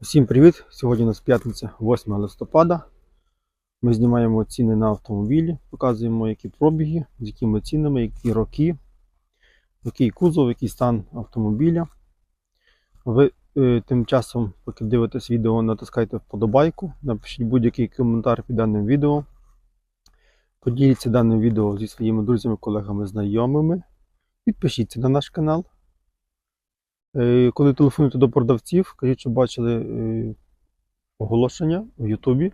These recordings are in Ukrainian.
Всім привіт! Сьогодні у нас п'ятниця, 8 листопада. Ми знімаємо ціни на автомобілі, показуємо, які пробіги, з якими цінами, які роки, який кузов, який стан автомобіля. Ви е, тим часом, поки дивитесь відео, натискайте вподобайку, напишіть будь-який коментар під даним відео. Поділіться даним відео зі своїми друзями, колегами, знайомими. Підпишіться на наш канал. Е, Коли телефонуєте до продавців, кажіть, що бачили е, оголошення в Ютубі.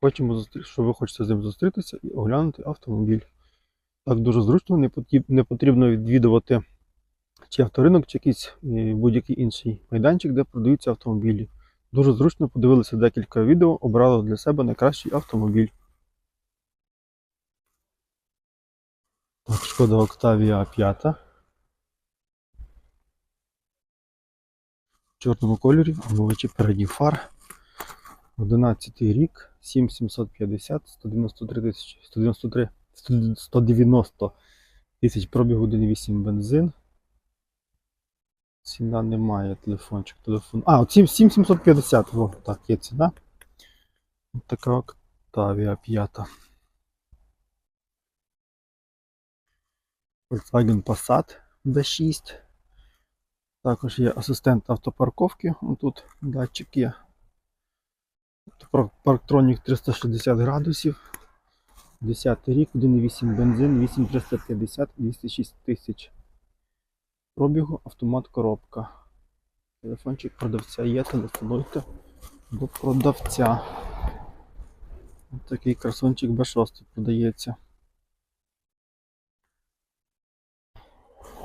Хочемо, що ви хочете з ним зустрітися і оглянути автомобіль. Так дуже зручно, не потрібно відвідувати чи авторинок, чи якийсь е, будь-який інший майданчик, де продаються автомобілі. Дуже зручно подивилися декілька відео, обрали для себе найкращий автомобіль. Так, шкода Octavia 5. В чорному кольорі, омивачі передніх фар. 11 рік, 7750, 193 тисячі, 193, 190 тисяч пробігу 1.8 бензин. Ціна немає, телефончик, телефон. А, от 7- 7750, о, так, є ціна. От така Octavia 5. Volkswagen Passat B6. Також є асистент автопарковки. Тут датчик є. Парктронік 360 градусів. 10 рік, 1,8 бензин, 8350, 206 тисяч. Пробігу автомат коробка. Телефончик продавця є, телефонуйте до продавця. Такий красончик B6 продається.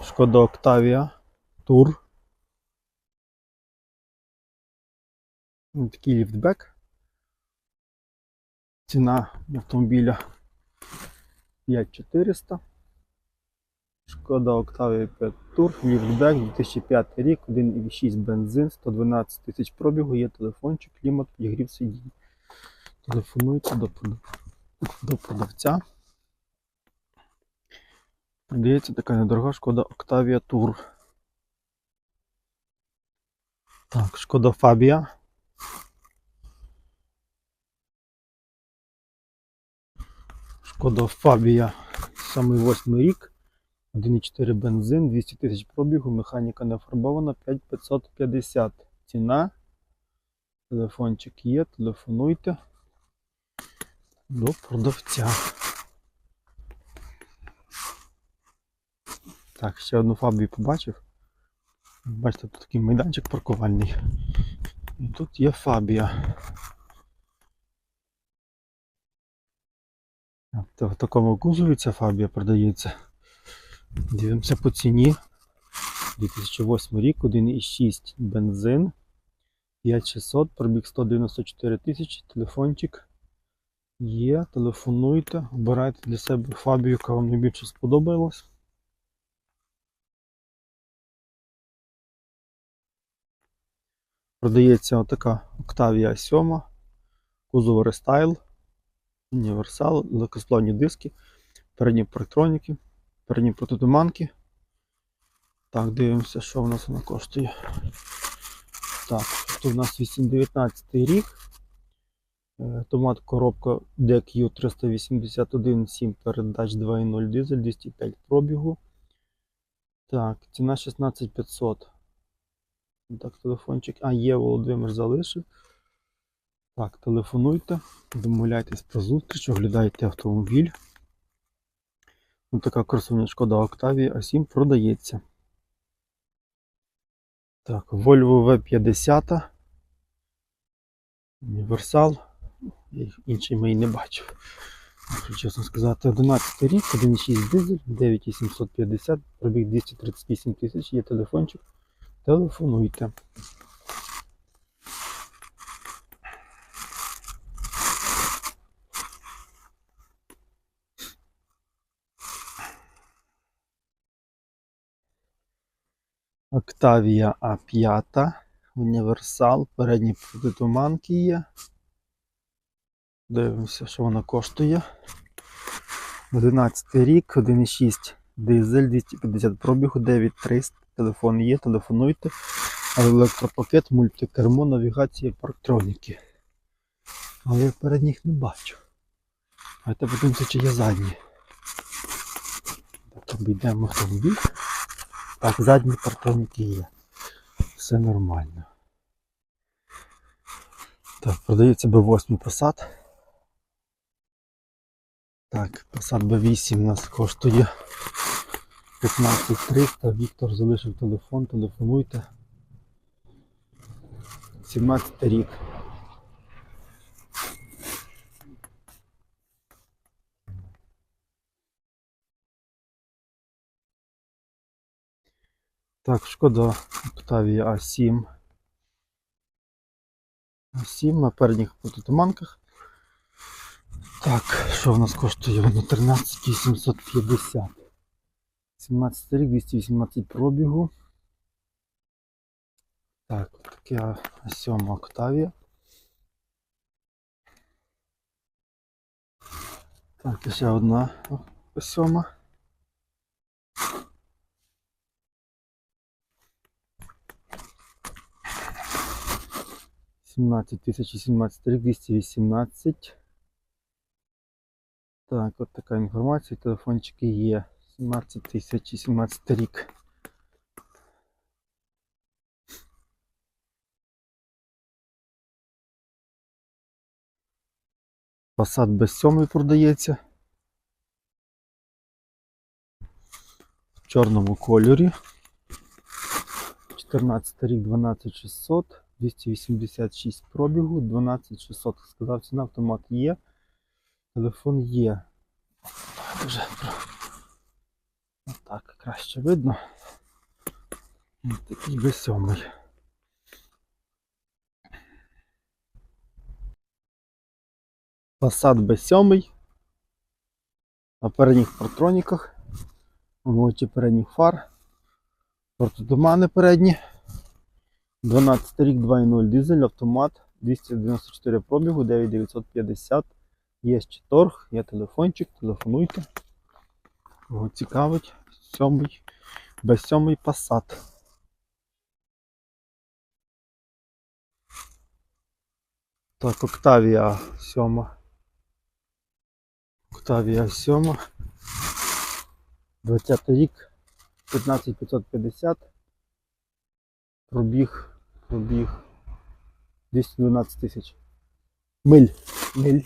Шкода Octavia Tour. Такий ліфтбек. Ціна автомобіля 5400. Шкода Octavia 5 Tour, ліфтбек 2005 рік, 1,6 бензин, 112 тисяч пробігу, є телефончик, клімат, підігрів сидінь. Телефонуйте до, до продавця. Продається така недорога шкода Octavia Tour. Так, шкода Fabia. Шкода Фабія, самий восьмий рік, 1,4 бензин, 200 тисяч пробігу, механіка не фарбована, 5550 ціна. Телефончик є, телефонуйте до продавця. Так, ще одну фабію побачив. Бачите, тут такий майданчик паркувальний. І тут є фабія. В такому кузові ця фабія продається. Дивимося по ціні. 2008 рік, 1,6 бензин. 5600, пробіг 194 тисячі, телефончик є, телефонуйте, обирайте для себе фабію, яка вам найбільше сподобалась. Продається отака Octavia 7, кузов рестайл, універсал, легкосплавні диски, передні парктроніки, передні протитуманки. Так, дивимося, що в нас вона коштує. Так, тут у нас 819 рік. Е, Томат коробка DQ 381 7 передач 2.0 дизель 205 пробігу. Так, ціна 16500. Так, телефончик. А, є Володимир залишив. Так, телефонуйте, домовляйтесь про зустріч, оглядайте автомобіль. Ось така красуня шкода Octavia A7 продається. Так, Volvo V50. Універсал. Інший ми і не бачив. Якщо чесно сказати, 11 рік, 1,6 дизель, 9750, пробіг 238 тисяч, є телефончик. Телефонуйте. Octavia A5, універсал, передні протитуманки є. Дивимося, що вона коштує. 11 рік, 1,6 дизель, 250 пробігу, 9300. Телефон є, телефонуйте. електропакет, мультикермо, навігація, парктроніки. Але я передніх не бачу. Це подивимося, чи є задні. Так, обійдемо автомобіль. Так, задні парктроніки є. Все нормально. Так, продається B8 Passat. Так, Passat B8 у нас коштує 15300. Віктор залишив телефон, телефонуйте. 17 рік. Так, шкода Octavia A7. A7 на передніх протитуманках. Так, що в нас коштує? Воно 13 750. 17 рік, 218 пробігу. Так, таке сьома Октавія. Так, ще одна сьома. Сімнадцять тисяч і 17 рік, 218. Так, от така інформація. Телефончики є. 17 тисяч 17 рік. Passat без 7 продається. В чорному кольорі. 14 рік 12600, 286 пробігу, 12600. Сказав, ціна автомат є. Телефон є. Вже так краще видно. Такий без сьомий. Passat B7 на передніх партроніках, очі передніх фар, протитумани передні, 12 рік 2.0 дизель, автомат, 294 пробігу, 9950. Є ще торг, є телефончик, телефонуйте. Кого цікавить, сьомий, B7 Passat. Так, Octavia 7. Octavia 7. 20 рік. 15550. Пробіг. Пробіг. 212 тисяч. Миль. Миль.